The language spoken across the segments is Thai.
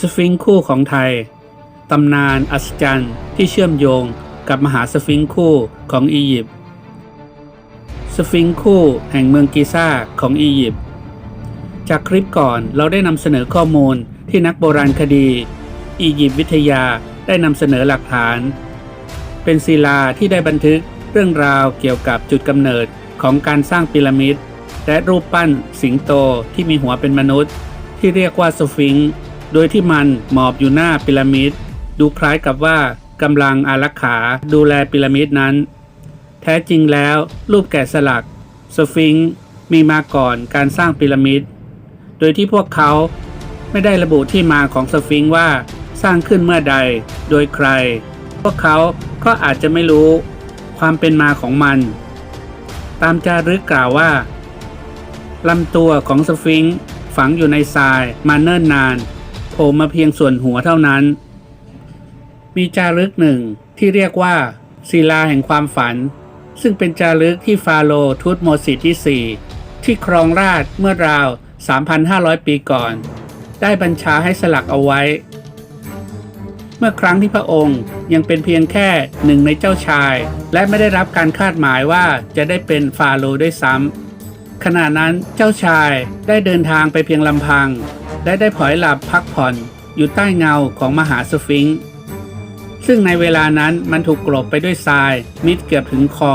สฟิงค์คู่ของไทย ตำนานอัศจรรย์ที่เชื่อมโยงกับมหาสฟิงค์คู่ของอียิปต์สฟิงค์คู่แห่งเมืองกิซ่าของอียิปต์จากคลิปก่อนเราได้นำเสนอข้อมูลที่นักโบราณคดี อียิปต์วิทยาได้นำเสนอหลักฐาน เป็นศิลาที่ได้บันทึกเรื่องราวเกี่ยวกับจุดกำเนิดของการสร้างพีระมิดและรูปปั้นสิงโตที่มีหัวเป็นมนุษย์ ที่เรียกว่าสฟิงค์ โดยที่มันหมอบอยู่หน้าพีระมิด ดูคล้ายกับว่ากำลังอารักขาดูแลพีระมิดนั้น แท้จริงแล้วรูปแกะสลักสฟิงค์มีมาก่อนการสร้างพีระมิด โดยที่พวกเขาไม่ได้ระบุที่มาของสฟิงค์ว่าสร้างขึ้นเมื่อใดโดยใคร พวกเขาก็อาจจะไม่รู้ความเป็นมาของมัน ตามจารึกกล่าวว่าลำตัวของสฟิงค์ฝังอยู่ในทรายมาเนิ่นนาน โผล่มาเพียงส่วนหัวเท่านั้น มีจารึกหนึ่งที่เรียกว่าศิลาแห่งความฝัน ซึ่งเป็นจารึกที่ฟาโรทุตโมสิที่ 4 ที่ครองราชเมื่อราว 3,500 ปีก่อน ได้บัญชาให้สลักเอาไว้ เมื่อครั้งที่พระองค์ยังเป็นเพียงแค่หนึ่งในเจ้าชาย และไม่ได้รับการคาดหมายว่าจะได้เป็นฟาโรด้วยซ้ำขณะนั้นเจ้าชายได้เดินทางไปเพียงลำพัง และได้ผอยหลับพักผ่อนอยู่ใต้เงาของมหาสฟิงค์ซึ่งในเวลานั้นมันถูกกลบไปด้วยทรายมิดเกือบถึงคอ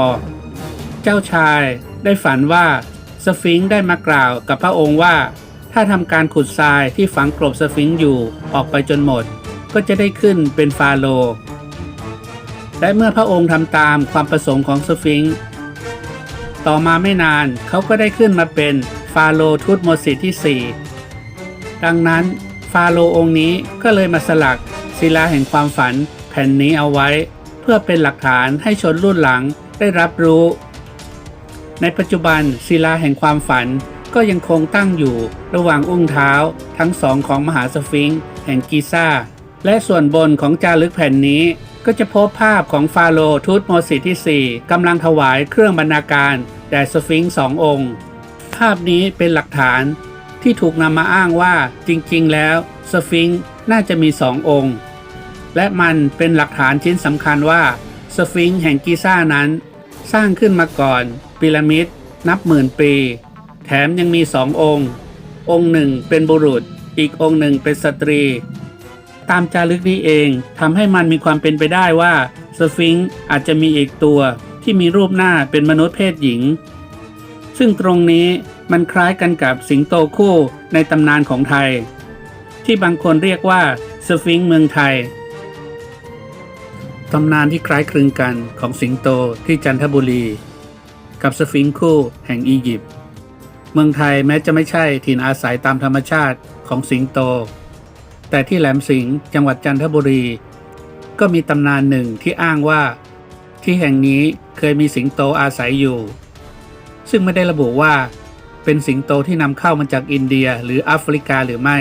เจ้าชายได้ฝันว่าสฟิงค์ได้มากล่าวกับพระองค์ว่า ถ้าทำการขุดทรายที่ฝังกลบสฟิงค์อยู่ออกไปจนหมด ก็จะได้ขึ้นเป็นฟาโรห์และเมื่อพระองค์ทำตามความประสงค์ของสฟิงค์ต่อมาไม่นานเขาก็ได้ขึ้นมาเป็นฟาโรห์ทุตโมสิที่4 ดังนั้นฟาโรองค์นี้ก็เลยมาสลักศิลาแห่งความฝันแผ่นนี้เอาไว้ เพื่อเป็นหลักฐานให้ชนรุ่นหลังได้รับรู้ ในปัจจุบันศิลาแห่งความฝันก็ยังคงตั้งอยู่ระหว่างอุ้งเท้าทั้งสองของมหาสฟิงค์แห่งกิซ่า และส่วนบนของจารึกแผ่นนี้ก็จะพบภาพของฟาโรห์ทูตโมสิที่ 4 กำลังถวายเครื่องบรรณาการแด่สฟิงค์สององค์ ภาพนี้เป็นหลักฐาน ที่ถูกนำมาอ้างว่าจริงๆ แล้วสฟิงค์น่าจะมีสององค์ และมันเป็นหลักฐานชิ้นสำคัญว่าสฟิงค์แห่งกิซ่านั้น สร้างขึ้นมาก่อนพีระมิดนับหมื่นปี แถมยังมีสององค์ องค์หนึ่งเป็นบุรุษ อีกองค์หนึ่งเป็นสตรี ตามจารึกนี้เองทำให้มันมีความเป็นไปได้ว่าสฟิงค์อาจจะมีอีกตัวที่มีรูปหน้าเป็นมนุษย์เพศหญิง ซึ่งตรงนี้มันคล้ายกันกับสิงโตคู่ในตำนานของไทย ที่บางคนเรียกว่าสฟิงค์เมืองไทยตำนานที่คล้ายคลึงกันของสิงโตที่จันทบุรี กับสฟิงค์คู่แห่งอียิปต์เมืองไทยแม้จะไม่ใช่ถิ่นอาศัยตามธรรมชาติของสิงโต แต่ที่แหลมสิงห์จังหวัดจันทบุรี ก็มีตำนานหนึ่งที่อ้างว่า ที่แห่งนี้เคยมีสิงโตอาศัยอยู่ ซึ่งไม่ได้ระบุว่า เป็นสิงโตที่นำเข้ามาจากอินเดียหรือแอฟริกาหรือไม่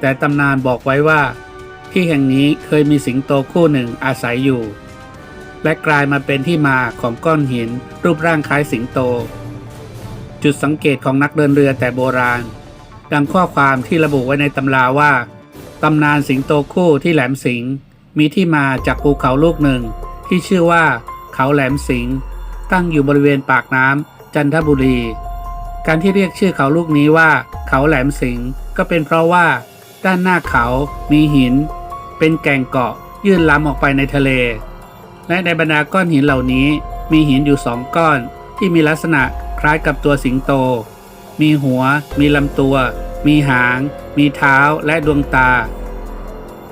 แต่ตำนานบอกไว้ว่า ที่แห่งนี้เคยมีสิงโตคู่หนึ่งอาศัยอยู่ และกลายมาเป็นที่มาของก้อนหินรูปร่างคล้ายสิงโต จุดสังเกตของนักเดินเรือแต่โบราณ ดังข้อความที่ระบุไว้ในตำราว่าตำนานสิงโตคู่ที่แหลมสิงมีที่มาจากภูเขาลูกหนึ่งที่ชื่อว่าเขาแหลมสิง ตั้งอยู่บริเวณปากน้ำจันทบุรี การที่เรียกชื่อเขาลูกนี้ว่า เขาแหลมสิงก็เป็นเพราะว่า ด้านหน้าเขามีหิน เป็นแก่งเกาะยื่นล้ำออกไปในทะเล และในบรรดาก้อนหินเหล่านี้มีหินอยู่สองก้อนที่มีลักษณะคล้ายกับตัวสิงโต มีหัว มีลำตัว มีหาง มีเท้าและดวงตา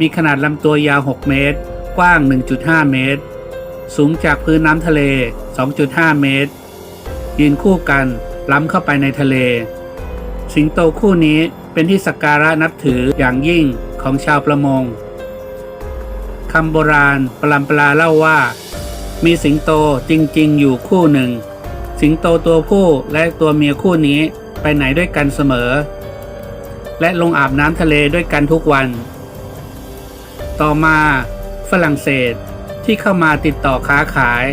มีขนาดลำตัวยาว 6 เมตร กว้าง 1.5 เมตร สูงจากพื้นน้ำทะเล 2.5 เมตร ยืนคู่กันล้ำเข้าไปในทะเล สิงโตคู่นี้เป็นที่สักการะนับถืออย่างยิ่งของชาวประมงคำโบราณปลัมปลาเล่าว่า มีสิงโตจริงๆ อยู่คู่หนึ่ง สิงโตตัวผู้และตัวเมียคู่นี้ไปไหนด้วยกันเสมอ และลงอาบน้ำทะเลด้วยกันทุกวัน ต่อมาฝรั่งเศส ที่เข้ามาติดต่อค้าขาย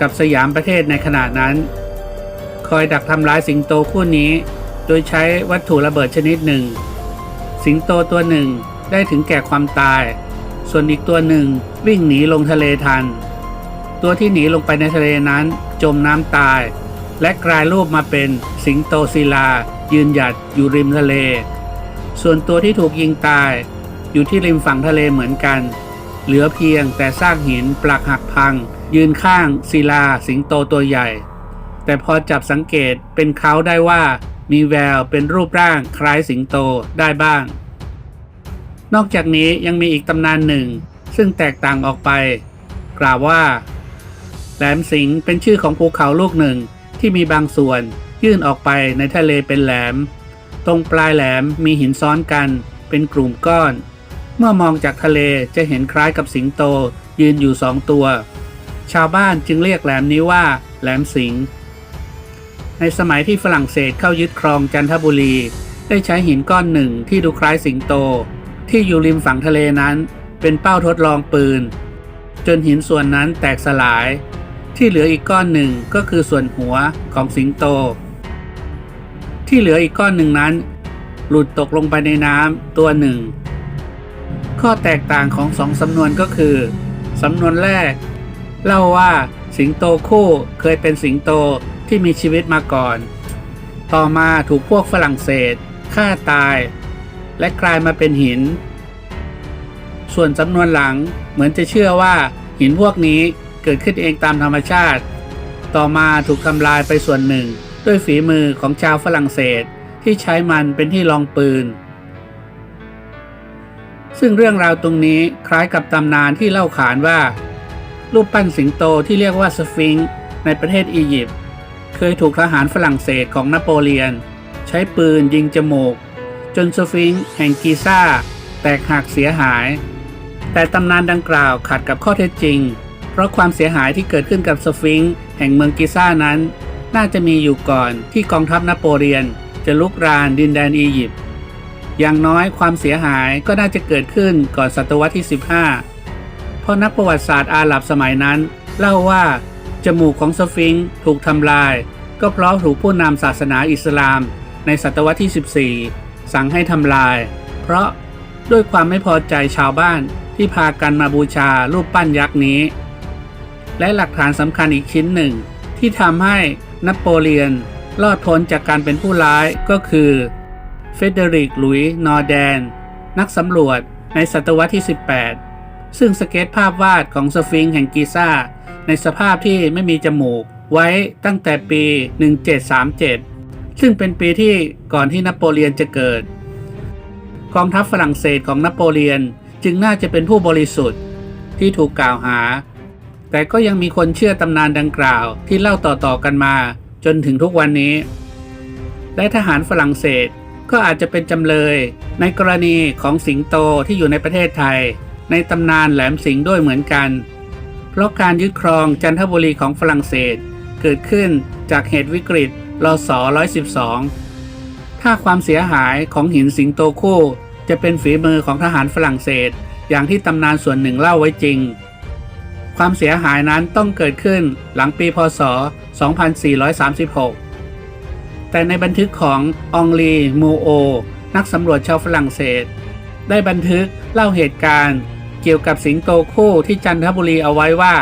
กับสยามประเทศในขณะนั้น คอยดักทำร้ายสิงโตคู่นี้ โดยใช้วัตถุระเบิดชนิดหนึ่ง สิงโตตัวหนึ่งได้ถึงแก่ความตาย ส่วนอีกตัวหนึ่งวิ่งหนีลงทะเลทัน ตัวที่หนีลงไปในทะเลนั้นจมน้ำตาย และกลายรูปมาเป็นสิงโตศิลา ยืนหยัดอยู่ริมทะเล ส่วนตัวที่ถูกยิงตาย อยู่ที่ริมฝั่งทะเลเหมือนกัน เหลือเพียงแต่ซากหินปลักหักพัง ยืนข้างศิลาสิงโตตัวใหญ่ แต่พอจับสังเกตเป็นเขาได้ว่ามีแววเป็นรูปร่างคล้ายสิงโตได้บ้าง นอกจากนี้ยังมีอีกตำนานหนึ่ง ซึ่งแตกต่างออกไป กล่าวว่า แหลมสิงเป็นชื่อของภูเขาลูกหนึ่งที่มีบางส่วนยื่นออกไปในทะเลเป็นแหลม ตรงปลายแหลมมีหินซ้อนกันเป็นกลุ่มก้อน เมื่อมองจากทะเลจะเห็นคล้ายกับสิงโต ยืนอยู่สองตัว ชาวบ้านจึงเรียกแหลมนี้ว่าแหลมสิง ในสมัยที่ฝรั่งเศสเข้ายึดครองจันทบุรี ได้ใช้หินก้อนหนึ่งที่ดูคล้ายสิงโต ที่อยู่ริมฝั่งทะเลนั้น เป็นเป้าทดลองปืน จนหินส่วนนั้นแตกสลาย ที่เหลืออีกก้อนหนึ่งก็คือส่วนหัวของสิงโต ที่เหลืออีกก้อนหนึ่งนั้น หลุดตกลงไปในน้ำตัวหนึ่ง ข้อแตกต่างของสองสำนวนก็คือสำนวนแรก เล่าว่าสิงโตคู่เคยเป็นสิงโตที่มีชีวิตมาก่อน ต่อมาถูกพวกฝรั่งเศสฆ่าตาย และกลายมาเป็นหิน ส่วนสำนวนหลังเหมือนจะเชื่อว่าหินพวกนี้เกิดขึ้นเองตามธรรมชาติ ต่อมาถูกทำลายไปส่วนหนึ่ง ด้วยฝีมือของชาวฝรั่งเศสที่ใช้มันเป็นที่รองปืน ซึ่งเรื่องราวตรงนี้คล้ายกับตำนานที่เล่าขานว่า รูปปั้นสิงโตที่เรียกว่าสฟิงค์ในประเทศอียิปต์เคยถูกทหารฝรั่งเศสของนโปเลียน ใช้ปืนยิงจมูก จนสฟิงค์แห่งกีซ่า แตกหักเสียหาย แต่ตำนานดังกล่าวขัดกับข้อเท็จจริง เพราะความเสียหายที่เกิดขึ้นกับสฟิงค์แห่งเมืองกิซ่านั้น น่าจะมีอยู่ก่อนที่กองทัพนโปเลียน จะลุกรานดินแดนอียิปต์ อย่างน้อยความเสียหายก็น่าจะเกิดขึ้นก่อนศตวรรษที่ 15 เพราะนักประวัติศาสตร์อาหรับสมัยนั้น เล่าว่า จมูกของสฟิงค์ถูกทำลาย ก็เพราะถูกผู้นำศาสนาอิสลาม ในศตวรรษที่ 14 สั่งให้ทำลาย เพราะด้วยความไม่พอใจชาวบ้านที่พากันมาบูชารูปปั้นยักษ์นี้ และหลักฐานสำคัญอีกชิ้นหนึ่ง ที่ทำให้นโปเลียนรอดพ้นจากการเป็นผู้ร้ายก็คือ เฟเดริกลุยนอร์แดน นักสำรวจในศตวรรษที่ 18 ซึ่งสเก็ตภาพวาดของสฟิงค์แห่งกีซ่า ในสภาพที่ไม่มีจมูกไว้ตั้งแต่ปี 1737 ซึ่งเป็นปีที่ก่อนที่นโปเลียนจะเกิด กองทัพฝรั่งเศสของนโปเลียนจึงน่าจะเป็นผู้บริสุทธิ์ที่ถูกกล่าวหา แต่ก็ยังมีคนเชื่อตำนานดังกล่าวที่เล่าต่อๆกันมาจนถึงทุกวันนี้ และทหารฝรั่งเศส ก็อาจจะเป็นจำเลย ในกรณีของสิงโตที่อยู่ในประเทศไทย ในตำนานแหลมสิงด้วยเหมือนกัน เพราะการยึดครองจันทบุรีของฝรั่งเศส เกิดขึ้นจากเหตุวิกฤตรศ112 ถ้าความเสียหายของหินสิงโตคู่ จะเป็นฝีมือของทหารฝรั่งเศส อย่างที่ตำนานส่วนหนึ่งเล่าไว้จริง ความเสียหายนั้นต้องเกิดขึ้นหลังปีพศ 2436 แต่ในบันทึกขององลีมูโอ นักสำรวจชาวฝรั่งเศส ได้บันทึกเล่าเหตุการณ์เกี่ยวกับสิงโตคู่ที่จันทบุรีเอาไว้ว่า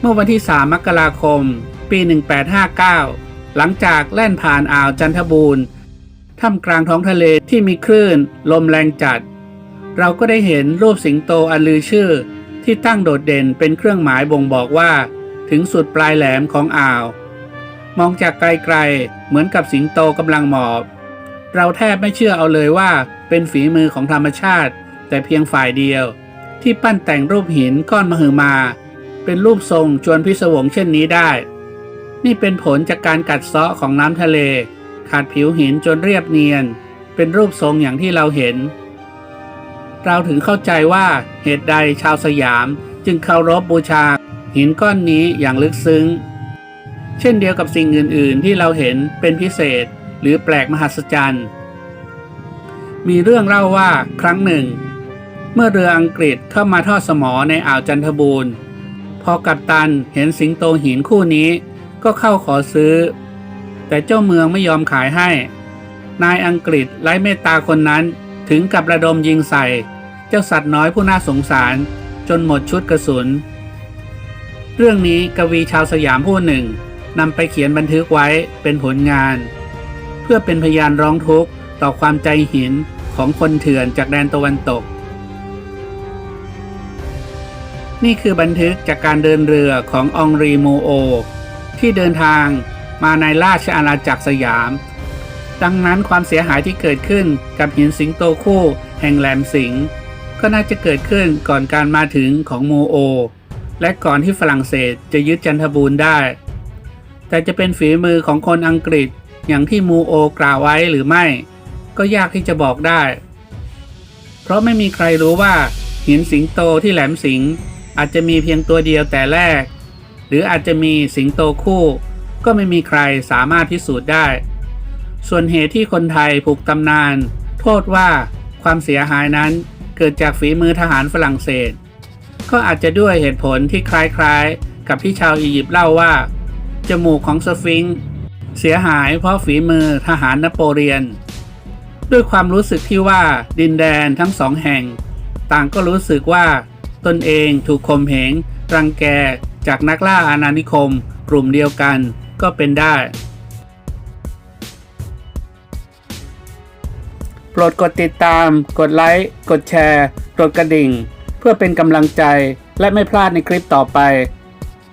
เมื่อวันที่ 3 มกราคม ปี 1859 หลังจากแล่นผ่านอ่าวจันทบูรณ์ท่ามกลางท้องทะเลที่มีคลื่นลมแรงจัด เราก็ได้เห็นรูปสิงโตอันลือชื่อ ที่ตั้งโดดเด่นเป็นเครื่องหมายบ่งบอกว่า ถึงสุดปลายแหลมของอ่าว มองจากไกลๆ เหมือนกับสิงโตกำลังหมอบ เราแทบไม่เชื่อเอาเลยว่าเป็นฝีมือของธรรมชาติ แต่เพียงฝ่ายเดียว ที่ปั้นแต่งรูปหินก้อนมหึมา เป็นรูปทรงชวนพิศวงเช่นนี้ได้ นี่เป็นผลจากการกัดเซาะของน้ำทะเล ขาดผิวหินจนเรียบเนียน เป็นรูปทรงอย่างที่เราเห็น เราถึงเข้าใจว่าเหตุใดชาวสยามจึงเคารพบบูชา หินก้อนนี้อย่างลึกซึ้ง เช่นเดียวกับสิ่งอื่น ๆ ที่เราเห็นเป็นพิเศษหรือแปลกมหัศจรรย์ มีเรื่องเล่าว่าครั้งหนึ่ง เมื่อเรืออังกฤษเข้ามาทอดสมอในอ่าวจันทบูรณ์ พอกัปตันเห็นสิงโตหินคู่นี้ก็เข้าขอซื้อ แต่เจ้าเมืองไม่ยอมขายให้ นายอังกฤษไร้เมตตาคนนั้นถึงกับระดมยิงใส่ เจ้าสัตว์น้อยผู้น่าสงสาร จนหมดชุดกระสุน เรื่องนี้กวีชาวสยามผู้หนึ่ง นำไปเขียนบันทึกไว้เป็นผลงาน เพื่อเป็นพยานร้องทุกข์ต่อความใจหินของคนเถื่อนจากแดนตะวันตก นี่คือบันทึกจากการเดินเรือขององรีโมโอ ที่เดินทางมาในราชอาณาจักรสยาม ดังนั้นความเสียหายที่เกิดขึ้นกับหินสิงโตคู่แห่งแหลมสิงก็น่าจะเกิดขึ้นก่อนการมาถึงของโมโอ และก่อนที่ฝรั่งเศสจะยึดจันทบูรณ์ได้ แต่จะเป็นฝีมือของคนอังกฤษอย่างที่มูโอกล่าวไว้หรือไม่ ก็ยากที่จะบอกได้ เพราะไม่มีใครรู้ว่า หินสิงโตที่แหลมสิง อาจจะมีเพียงตัวเดียวแต่แรก หรืออาจจะมีสิงโตคู่ ก็ไม่มีใครสามารถพิสูจน์ได้ ส่วนเหตุที่คนไทยผูกตำนาน โทษว่าความเสียหายนั้นเกิดจากฝีมือทหารฝรั่งเศส ก็อาจจะด้วยเหตุผลที่คล้ายๆ กับที่ชาวอียิปต์เล่าว่า จมูกของสฟิงค์เสียหายเพราะฝีมือทหารนโปเลียน ด้วยความรู้สึกที่ว่าดินแดนทั้งสองแห่ง ต่างก็รู้สึกว่าตนเองถูกข่มเหงรังแกจากนักล่าอาณานิคมกลุ่มเดียวกันก็เป็นได้ โปรดกดติดตาม กดไลค์ กดแชร์ กดกระดิ่ง เพื่อเป็นกำลังใจและไม่พลาดในคลิปต่อไป